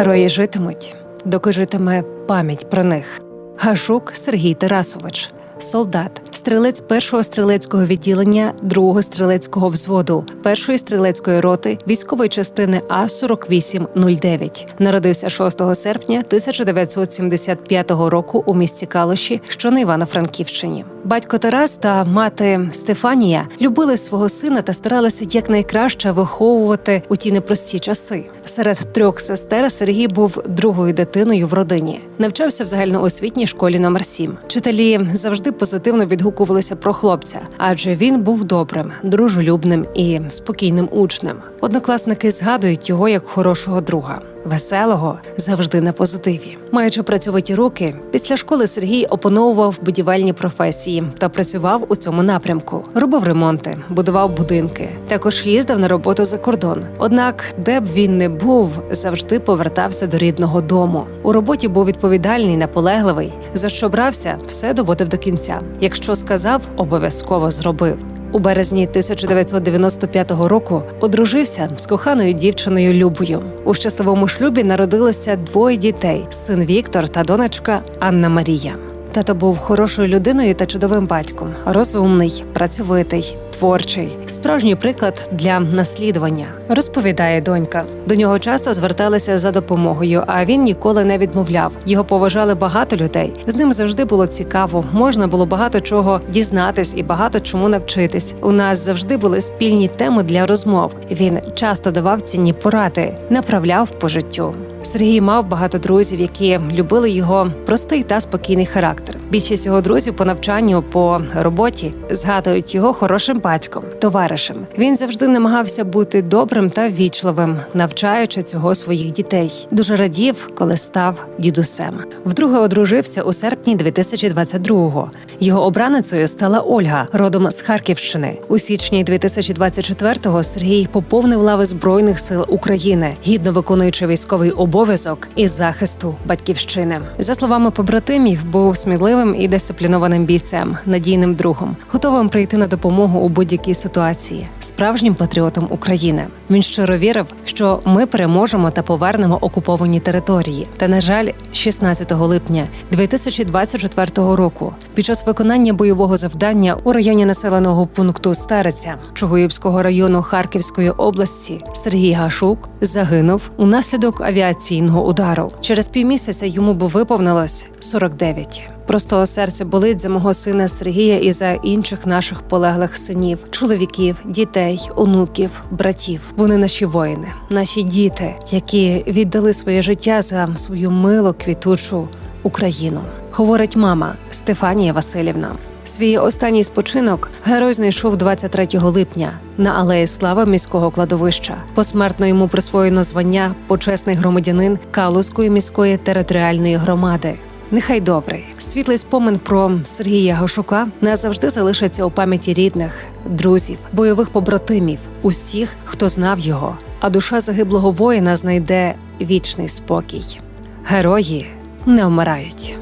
Герої житимуть, доки житиме пам'ять про них. Гашук Сергій Тарасович, солдат, стрілець першого стрілецького відділення другого стрілецького взводу, першої стрілецької роти військової частини А 4809 Народився 6 серпня 1975 року у місті Калуші, що на Івано-Франківщині. Батько Тарас та мати Стефанія любили свого сина та старалися якнайкраще виховувати у ті непрості часи. Серед трьох сестер Сергій був другою дитиною в родині. Навчався в загальноосвітній школі номер 7 Вчителі завжди позитивно відгукувалися про хлопця, адже він був добрим, дружелюбним і спокійним учнем. Однокласники згадують його як хорошого друга. Веселого завжди на позитиві. Маючи працьовиті руки, після школи Сергій опановував будівельні професії та працював у цьому напрямку. Робив ремонти, будував будинки. Також їздив на роботу за кордон. Однак, де б він не був, завжди повертався до рідного дому. У роботі був відповідальний, наполегливий. За що брався, все доводив до кінця. Якщо сказав, обов'язково зробив. У березні 1995 року одружився з коханою дівчиною Любою. У щасливому шлюбі народилося двоє дітей: син Віктор та донечка Анна Марія. Тато був хорошою людиною та чудовим батьком, розумний, працьовитий, творчий, справжній приклад для наслідування. Розповідає донька. До нього часто зверталися за допомогою, а він ніколи не відмовляв. Його поважали багато людей. З ним завжди було цікаво. Можна було багато чого дізнатись і багато чому навчитись. У нас завжди були спільні теми для розмов. Він часто давав цінні поради, направляв по життю. Сергій мав багато друзів, які любили його простий та спокійний характер. Більшість його друзів по навчанню по роботі згадують його хорошим батьком, товаришем. Він завжди намагався бути добрим та ввічливим, навчаючи цього своїх дітей. Дуже радів, коли став дідусем. Вдруге одружився у серпні 2022-го. Його обраницею стала Ольга, родом з Харківщини. У січні 2024-го Сергій поповнив лави збройних сил України, гідно виконуючи військовий обов'язок із захисту батьківщини. За словами побратимів, був сміливим і дисциплінованим бійцем, надійним другом, готовим прийти на допомогу у будь-якій ситуації, справжнім патріотом України. Він щиро вірив, що ми переможемо та повернемо окуповані території. Та на жаль, 16 липня 2024 року, під час виконання бойового завдання у районі населеного пункту Стариця Чугуївського району Харківської області, Сергій Гашук загинув унаслідок авіаційного удару. Через півмісяця йому би виповнилось 49. Просто серце болить за мого сина Сергія і за інших наших полеглих синів, чоловіків, дітей, онуків, братів. Вони наші воїни, наші діти, які віддали своє життя за свою милу квітучу Україну. Говорить мама Стефанія Васильівна. Свій останній спочинок герой знайшов 23 липня на алеї слави міського кладовища. Посмертно йому присвоєно звання почесний громадянин Калузької міської територіальної громади. Нехай добрий, світлий спомин про Сергія Гошука назавжди залишиться у пам'яті рідних, друзів, бойових побратимів, усіх, хто знав його. А душа загиблого воїна знайде вічний спокій. Герої не вмирають.